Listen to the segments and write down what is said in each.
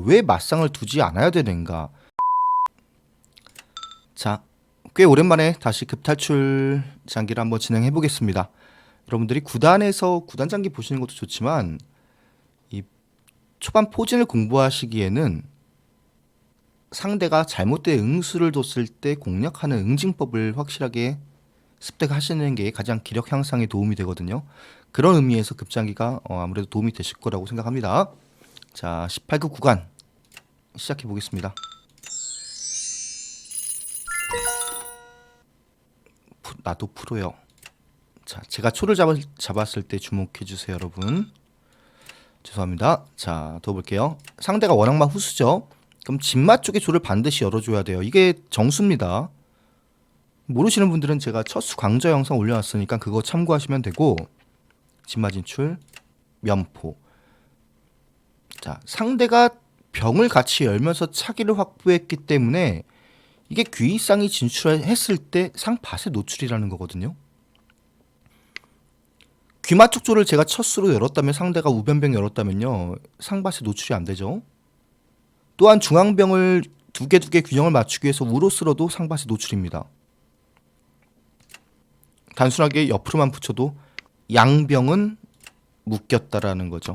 왜 맞상을 두지 않아야 되는가? 자, 꽤 오랜만에 다시 급탈출 장기를 한번 진행해 보겠습니다. 여러분들이 구단에서 구단 장기 보시는 것도 좋지만 이 초반 포진을 공부하시기에는 상대가 잘못된 응수를 뒀을 때 공략하는 응징법을 확실하게 습득하시는 게 가장 기력 향상에 도움이 되거든요. 그런 의미에서 급장기가 어, 아무래도 도움이 되실 거라고 생각합니다. 자, 18급 구간 시작해 보겠습니다. 프- 나도 프로요. 자, 제가 초를 잡았, 잡았을 때 주목해 주세요, 여러분. 죄송합니다. 자, 더 볼게요. 상대가 워낙만 후수죠. 그럼 진마 쪽에 조를 반드시 열어줘야 돼요. 이게 정수입니다. 모르시는 분들은 제가 첫수 강좌 영상 올려놨으니까 그거 참고하시면 되고 진마 진출, 면포. 자, 상대가 병을 같이 열면서 차기를 확보했기 때문에 이게 귀이상이 진출했을 때 상밭의 노출이라는 거거든요. 귀마 쪽 조를 제가 첫수로 열었다면 상대가 우변병 열었다면요 상밭에 노출이 안 되죠. 또한 중앙병을 두 개 두 개 균형을 맞추기 위해서 우로 쓸어도 상밭에 노출입니다. 단순하게 옆으로만 붙여도 양병은 묶였다라는 거죠.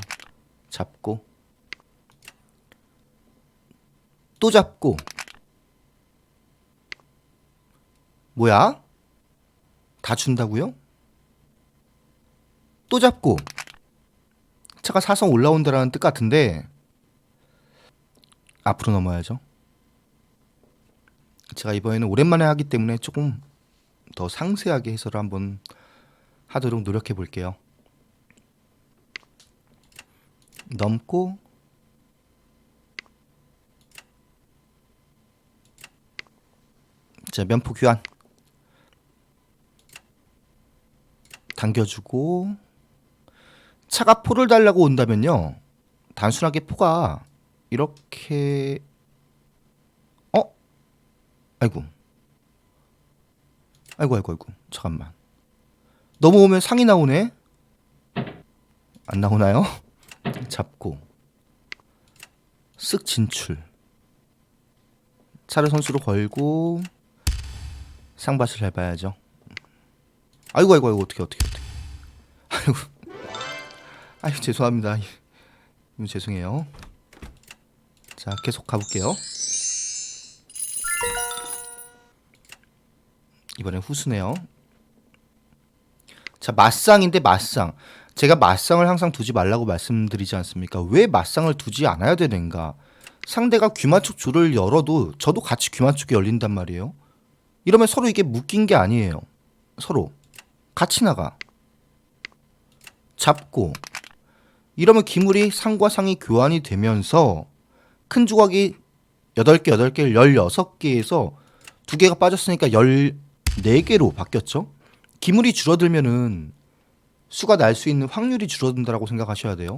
잡고 또 잡고 뭐야? 다 준다고요? 또 잡고 차가 사성 올라온다라는 뜻 같은데 앞으로 넘어야죠. 제가 이번에는 오랜만에 하기 때문에 조금 더 상세하게 해설을 한번 하도록 노력해 볼게요. 넘고 자 면포 교환. 당겨주고 차가 포를 달라고 온다면요. 단순하게 포가 이렇게 어? 아이고. 아이고 아이고 아이고. 잠깐만. 넘어오면 상이 나오네? 안 나오나요? 잡고. 쓱 진출. 차를 선수로 걸고 상밭을 잘 봐야죠. 아이고 아이고 아이고 어떻게 어떻게 어떻게. 아이고. 아이고 죄송합니다. 이거 죄송해요. 자 계속 가볼게요. 이번엔 후수네요. 자 맞상인데 맞상. 제가 맞상을 항상 두지 말라고 말씀드리지 않습니까? 왜 맞상을 두지 않아야 되는가? 상대가 귀마축 줄을 열어도 저도 같이 귀마축이 열린단 말이에요. 이러면 서로 이게 묶인 게 아니에요. 서로 같이 나가. 잡고 이러면 기물이 상과 상이 교환이 되면서 큰 조각이 8개, 8개, 16개에서 두 개가 빠졌으니까 14개로 바뀌었죠. 기물이 줄어들면은 수가 날 수 있는 확률이 줄어든다라고 생각하셔야 돼요.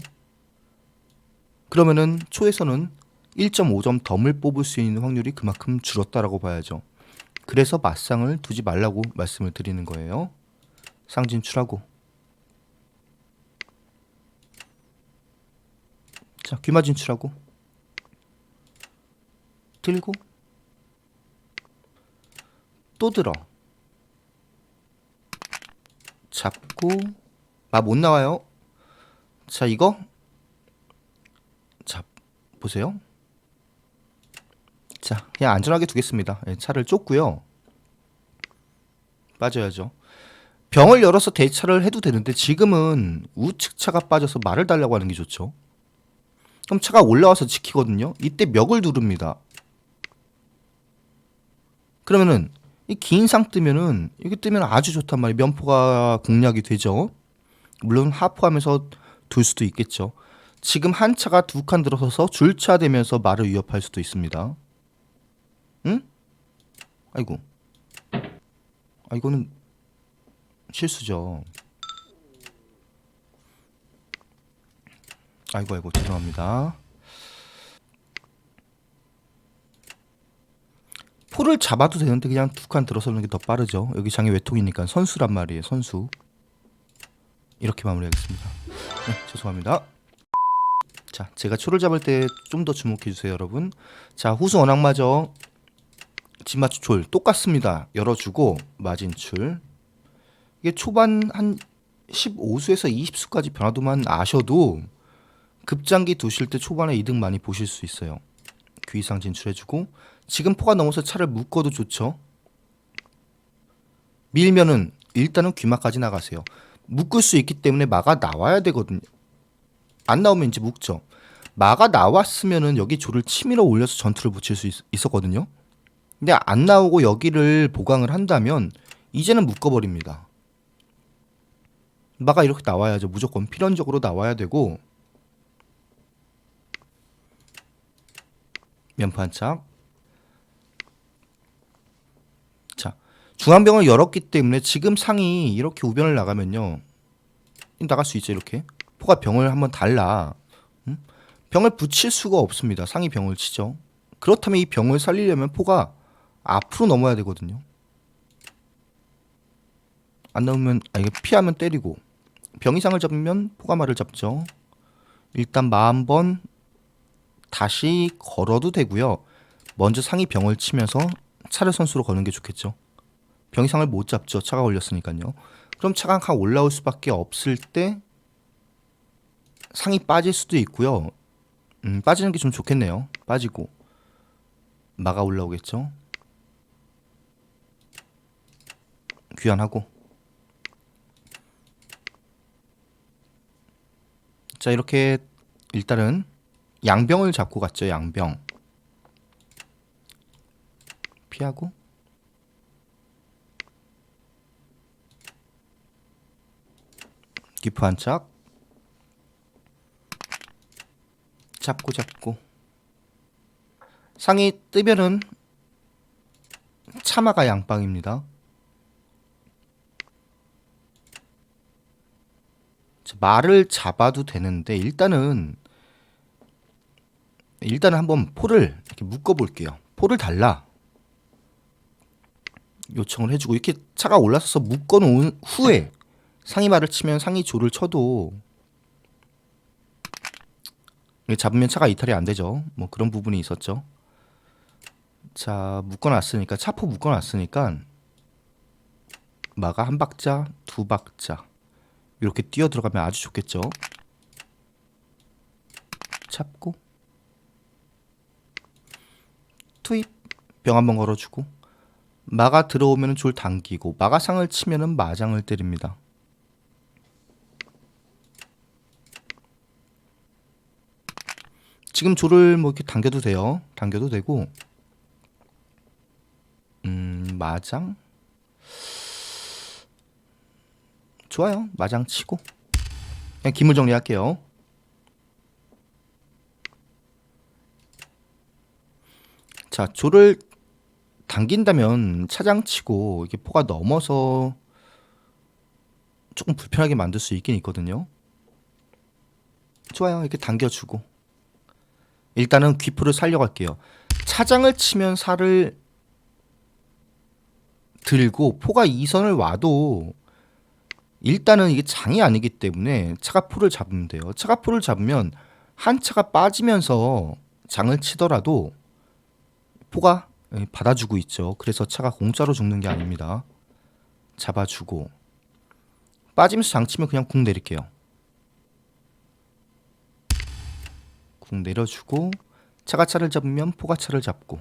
그러면은 초에서는 1.5점 덤을 뽑을 수 있는 확률이 그만큼 줄었다라고 봐야죠. 그래서 맞상을 두지 말라고 말씀을 드리는 거예요. 상 진출하고. 자, 귀마 진출하고. 들고. 또 들어. 잡고. 아, 못 나와요. 자, 이거. 자, 보세요. 자, 그냥 안전하게 두겠습니다. 예, 차를 쫓고요. 빠져야죠. 병을 열어서 대차를 해도 되는데 지금은 우측 차가 빠져서 말을 달라고 하는 게 좋죠. 그럼 차가 올라와서 지키거든요. 이때 멱을 누릅니다. 그러면은 이 긴상 뜨면은 이게 뜨면 아주 좋단 말이에요. 면포가 공략이 되죠. 물론 하포하면서 둘 수도 있겠죠. 지금 한 차가 두 칸 들어서서 줄차 되면서 말을 위협할 수도 있습니다. 응? 아이고. 아 이거는 실수죠. 아이고 아이고 죄송합니다. 포를 잡아도 되는데 그냥 두 칸 들어서는 게 더 빠르죠. 여기 장이 외통이니까 선수란 말이에요. 선수. 이렇게 마무리하겠습니다. 네, 죄송합니다. 자, 자, 제가 초를 잡을 때 좀 더 주목해 주세요, 여러분. 자, 후수 원앙마저 진마추 졸 똑같습니다. 열어주고 마진출. 이게 초반 한 15수에서 20수까지 변화도만 아셔도 급장기 두실 때 초반에 이득 많이 보실 수 있어요. 귀 이상 진출해주고 지금 포가 넘어서 차를 묶어도 좋죠. 밀면은 일단은 귀마까지 나가세요. 묶을 수 있기 때문에 마가 나와야 되거든요. 안 나오면 이제 묶죠. 마가 나왔으면은 여기 조를 치밀어 올려서 전투를 붙일 수 있, 있었거든요. 근데 안 나오고 여기를 보강을 한다면 이제는 묶어버립니다. 마가 이렇게 나와야죠. 무조건 필연적으로 나와야 되고. 면판착. 자 중앙병을 열었기 때문에 지금 상이 이렇게 우변을 나가면요. 나갈 수 있죠 이렇게. 포가 병을 한번 달라. 음? 병을 붙일 수가 없습니다. 상이 병을 치죠. 그렇다면 이 병을 살리려면 포가 앞으로 넘어야 되거든요 안 나오면 아 이거 피하면 때리고 병이상을 잡으면 포가마를 잡죠 일단 마 한번 다시 걸어도 되고요. 먼저 상이 병을 치면서 차를 선수로 거는 게 좋겠죠. 병이상을 못 잡죠. 차가 걸렸으니까요. 그럼 차가 한 올라올 수밖에 없을 때 상이 빠질 수도 있고요. 음, 빠지는 게 좀 좋겠네요. 빠지고 마가 올라오겠죠. 귀환하고 자 이렇게 일단은 양병을 잡고 갔죠. 양병. 피하고 기프 한 짝. 잡고 잡고 상이 뜨면은 차마가 양방입니다. 말을 잡아도 되는데 일단은 일단은 한번 포를 이렇게 묶어 볼게요. 포를 달라. 요청을 해주고 이렇게 차가 올라서서 묶어 놓은 후에 상이 말을 치면 상이 조를 쳐도 잡으면 차가 이탈이 안 되죠. 뭐 그런 부분이 있었죠. 자 묶어놨으니까 차포 묶어놨으니까 마가 한 박자, 두 박자 이렇게 뛰어 들어가면 아주 좋겠죠. 잡고 투입 병 한번 걸어주고 마가 들어오면 줄 당기고 마가상을 치면은 마장을 때립니다. 지금 줄을 뭐 이렇게 당겨도 돼요. 당겨도 되고 음 마장 좋아요. 마장 치고 그냥 기물 정리할게요. 자, 조를 당긴다면 차장 치고 이게 포가 넘어서 조금 불편하게 만들 수 있긴 있거든요. 좋아요. 이렇게 당겨주고 일단은 귀포를 살려갈게요. 차장을 치면 살을 들고 포가 이선을 와도 일단은 이게 장이 아니기 때문에 차가 포를 잡으면 돼요. 차가 포를 잡으면 한 차가 빠지면서 장을 치더라도 포가 예, 받아주고 있죠. 그래서 차가 공짜로 죽는 게 아닙니다. 잡아주고 빠지면서 장 치면 그냥 궁 내릴게요. 궁 내려주고 차가 차를 잡으면 포가 차를 잡고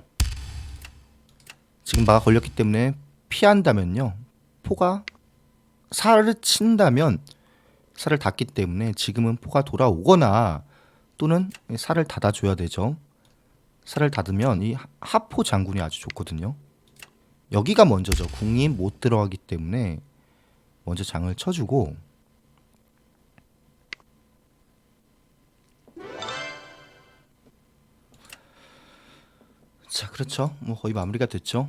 지금 마가 걸렸기 때문에 피한다면요. 포가 살을 친다면 살을 닫기 때문에 지금은 포가 돌아오거나 또는 살을 닫아줘야 되죠. 살을 닫으면 이 하포 장군이 아주 좋거든요. 여기가 먼저죠. 궁이 못 들어가기 때문에 먼저 장을 쳐주고 자 그렇죠. 뭐 거의 마무리가 됐죠.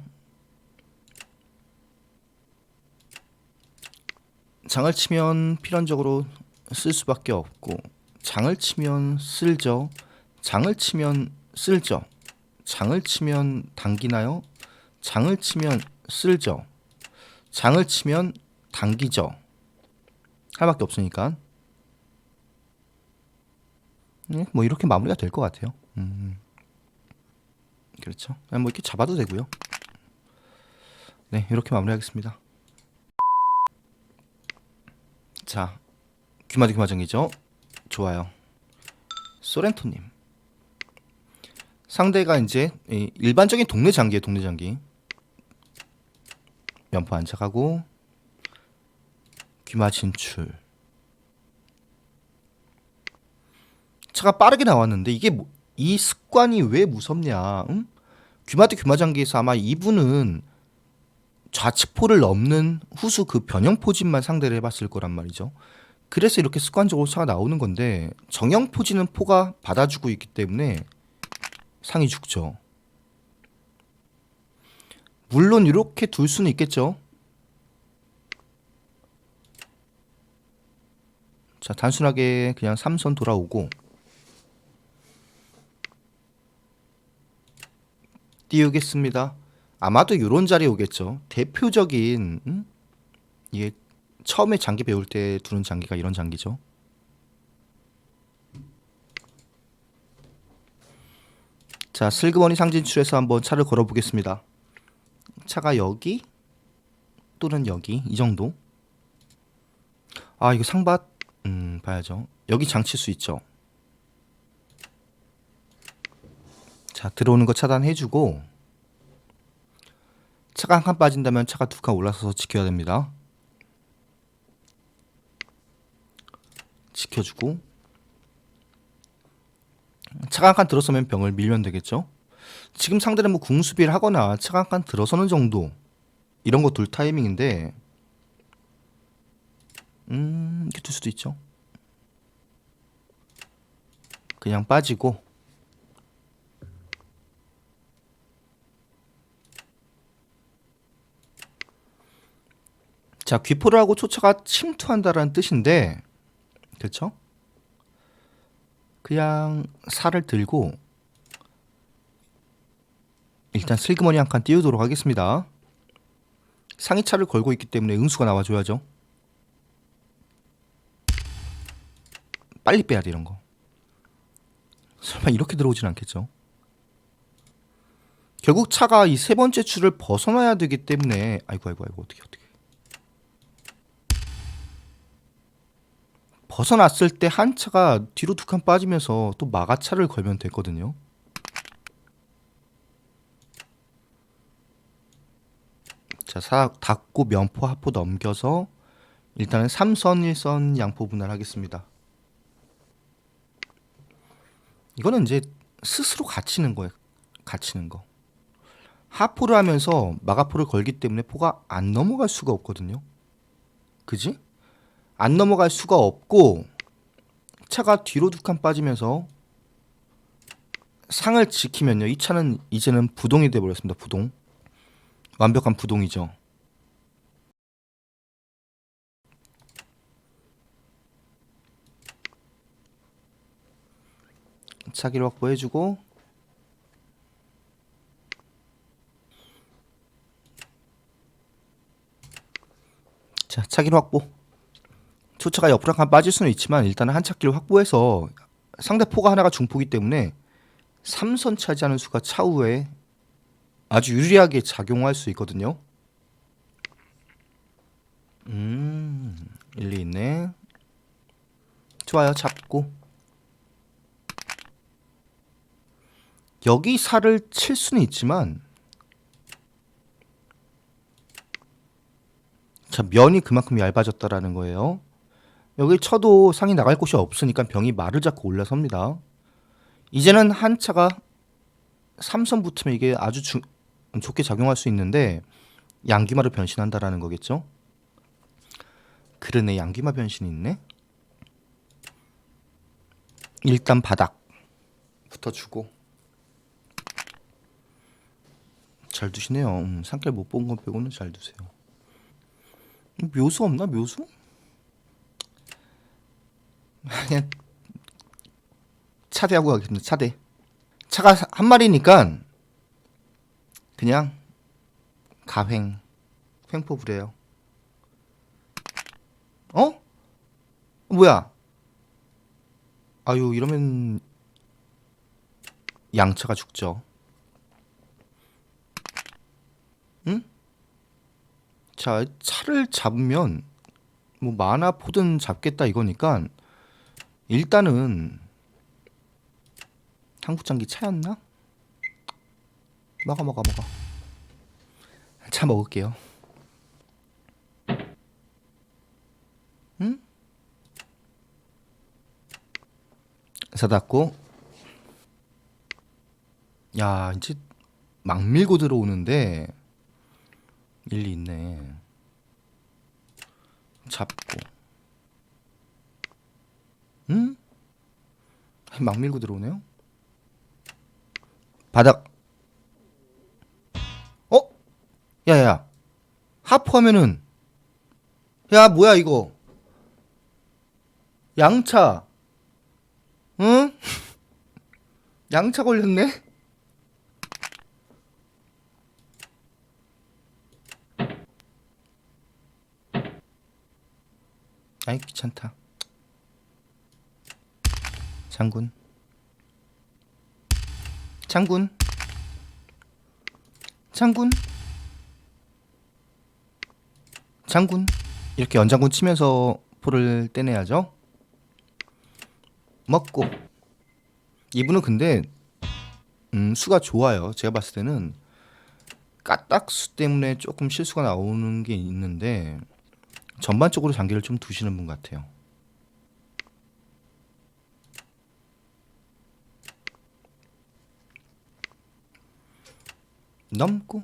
장을 치면 필연적으로 쓸 수밖에 없고 장을 치면 쓸죠. 장을 치면 쓸죠. 장을 치면 당기나요? 장을 치면 쓸죠. 장을 치면 당기죠. 할 밖에 없으니까. 네, 뭐 이렇게 마무리가 될 것 같아요. 음. 그렇죠. 뭐 이렇게 잡아도 되고요. 네, 이렇게 마무리하겠습니다. 자, 귀마디 귀마정이죠. 좋아요. 소렌토님. 상대가 이제 이 일반적인 동네 장기에 동네 장기. 면포 안착하고 귀마 진출. 차가 빠르게 나왔는데 이게 뭐, 이 습관이 왜 무섭냐? 응? 귀마대 귀마장기에서 아마 이분은 좌측포를 넘는 후수 그 변형 포진만 상대를 해봤을 거란 말이죠. 그래서 이렇게 습관적으로 차가 나오는 건데 정형 포진은 포가 받아주고 있기 때문에 상이 죽죠. 물론 이렇게 둘 수는 있겠죠. 자 단순하게 그냥 삼선 돌아오고 띄우겠습니다. 아마도 이런 자리에 오겠죠. 대표적인 음? 이게 처음에 장기 배울 때 두는 장기가 이런 장기죠. 자, 슬그머니 상진출에서 한번 차를 걸어 보겠습니다. 차가 여기 또는 여기 이 정도. 아, 이거 상밭 음, 봐야죠. 여기 장칠 수 있죠. 자, 들어오는 거 차단해 주고 차가 한 칸 빠진다면 차가 두 칸 올라서서 지켜야 됩니다. 지켜주고 차가 한 칸 들어서면 병을 밀면 되겠죠. 지금 상대는 뭐 궁수비를 하거나 차가 한 칸 들어서는 정도 이런 거 둘 타이밍인데 음 이렇게 둘 수도 있죠. 그냥 빠지고 자 귀포를 하고 초차가 침투한다라는 뜻인데 그렇죠? 그냥 살을 들고 일단 슬그머니 한 칸 띄우도록 하겠습니다. 상위차를 걸고 있기 때문에 응수가 나와줘야죠. 빨리 빼야 돼 이런 거. 설마 이렇게 들어오진 않겠죠? 결국 차가 이 세 번째 줄을 벗어나야 되기 때문에 아이고 아이고 아이고 어떻게 어떻게 벗어났을 때 한 차가 뒤로 두 칸 빠지면서 또 마가차를 걸면 됐거든요. 자, 사 닫고 면포 하포 넘겨서 일단은 3선 1선 양포 분할하겠습니다. 이거는 이제 스스로 갇히는 거예요. 갇히는 거. 하포를 하면서 마가포를 걸기 때문에 포가 안 넘어갈 수가 없거든요. 그지? 안 넘어갈 수가 없고 차가 뒤로 두 칸 빠지면서 상을 지키면요. 이 차는 이제는 부동이 돼 버렸습니다. 부동. 완벽한 부동이죠. 차기를 확보해 주고 자 차기를 확보 초차가 옆으로 한 빠질 수는 있지만 일단은 한 차기를 확보해서 상대 포가 하나가 중포기 때문에 3선 차지하는 수가 차후에 아주 유리하게 작용할 수 있거든요. 음, 일리 있네. 좋아요, 잡고. 여기 살을 칠 수는 있지만 자 면이 그만큼 얇아졌다라는 거예요. 여기 쳐도 상이 나갈 곳이 없으니까 병이 말을 잡고 올라섭니다. 이제는 한 차가 삼선 붙으면 이게 아주 주, 좋게 작용할 수 있는데 양귀마로 변신한다라는 거겠죠? 그러네 양귀마 변신이 있네. 일단 바닥 붙어주고 잘 두시네요. 음, 산길 못 본 건 빼고는 잘 두세요. 묘수 없나 묘수? 그냥 차대하고 가겠습니다. 차대. 차가 한 마리니까 그냥 가횡 횡포 부려요. 어? 뭐야? 아유 이러면 양차가 죽죠. 응? 자 차를 잡으면 뭐 마나 포든 잡겠다 이거니까 일단은 한국 장기 차였나? 먹어 먹어 먹어. 차 먹을게요. 응? 사닫고 야 이제 막 밀고 들어오는데 일리 있네 잡고 응? 막 밀고 들어오네요 바닥 어? 야야 하프하면은 야 뭐야 이거 양차 응? 양차 걸렸네? 아이 귀찮다. 장군. 장군. 장군. 장군. 이렇게 연장군 치면서 포를 떼내야죠. 먹고. 이분은 근데 음, 수가 좋아요. 제가 봤을 때는 까딱수 때문에 조금 실수가 나오는 게 있는데 전반적으로 장기를 좀 두시는 분 같아요. 넘고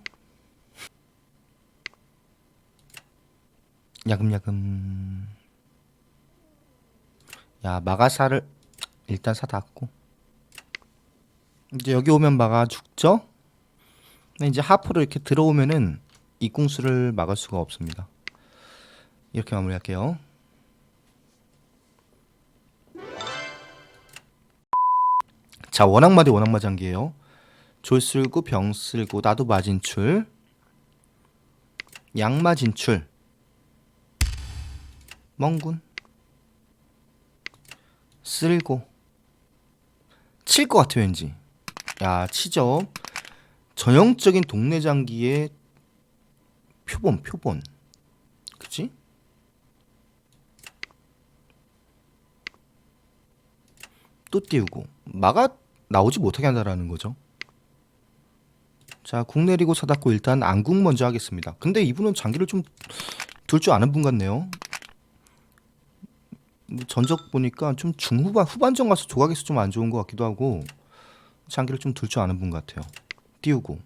야금야금 야 마가사를 일단 사놨고 이제 여기 오면 마가 죽죠? 근데 이제 하프로 이렇게 들어오면은 이 궁수를 막을 수가 없습니다. 이렇게 마무리할게요. 자 원악마대 원악마장기예요. 졸 쓸고 병 쓸고 나도 마진출. 양마 진출. 멍군. 쓸고. 칠 것 같아요 왠지. 야 치죠 전형적인 동네 장기의 표본 표본. 그치? 또 띄우고. 마가 나오지 못하게 한다라는 거죠. 자, 국 내리고 사닫고 일단 안국 먼저 하겠습니다. 근데 이분은 장기를 좀 둘 줄 아는 분 같네요. 뭐 전적 보니까 좀 중후반 후반전 가서 조각에서 좀안 좋은 것 같기도 하고 장기를 좀 둘 줄 아는 분 같아요. 띄우고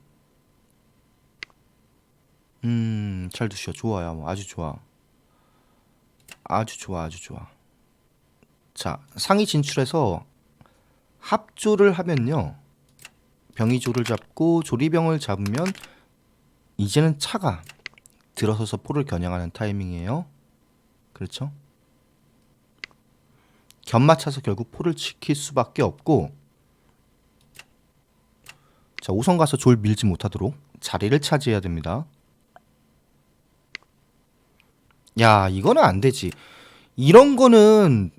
음, 잘 두셔. 좋아요. 아주 좋아. 아주 좋아. 아주 좋아. 자, 상위 진출해서 합조를 하면요. 병이조를 잡고 조리병을 잡으면 이제는 차가 들어서서 포를 겨냥하는 타이밍이에요. 그렇죠? 견맞춰서 결국 포를 지킬 수밖에 없고 자, 우선 가서 졸 밀지 못하도록 자리를 차지해야 됩니다. 야, 이거는 안 되지. 이런 거는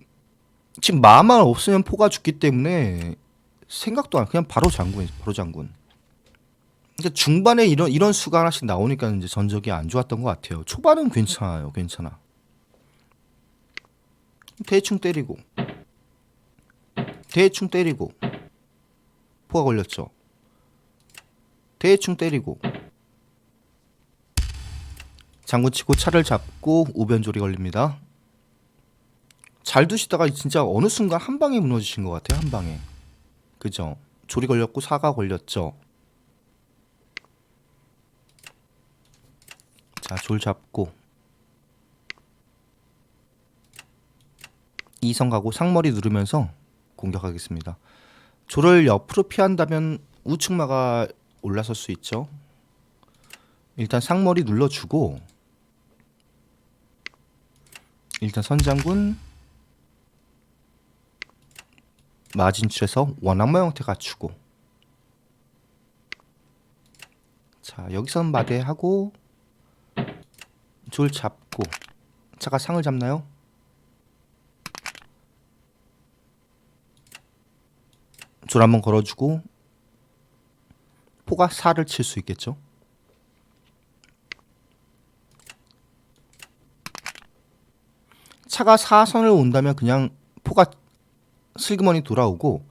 지금 마만 없으면 포가 죽기 때문에 생각도 안 그냥 바로 장군 바로 장군. 그러니까 중반에 이런 이런 수가 하나씩 나오니까 이제 전적이 안 좋았던 것 같아요. 초반은 괜찮아요, 괜찮아. 대충 때리고 대충 때리고 포가 걸렸죠. 대충 때리고 장군 치고 차를 잡고 우변조리 걸립니다. 잘 두시다가 진짜 어느 순간 한 방에 무너지신 것 같아요. 한 방에. 그죠? 조리 걸렸고 사가 걸렸죠. 자, 졸 잡고 이성 가고 상머리 누르면서 공격하겠습니다. 조를 옆으로 피한다면 우측마가 올라설 수 있죠. 일단 상머리 눌러주고 일단 선장군 마진출에서 원악마 형태 갖추고 자 여기선 마대하고 졸 잡고 차가 상을 잡나요? 앞줄 한번 걸어주고 포가 4를 칠 수 있겠죠. 차가 4선을 온다면 그냥 포가 슬그머니 돌아오고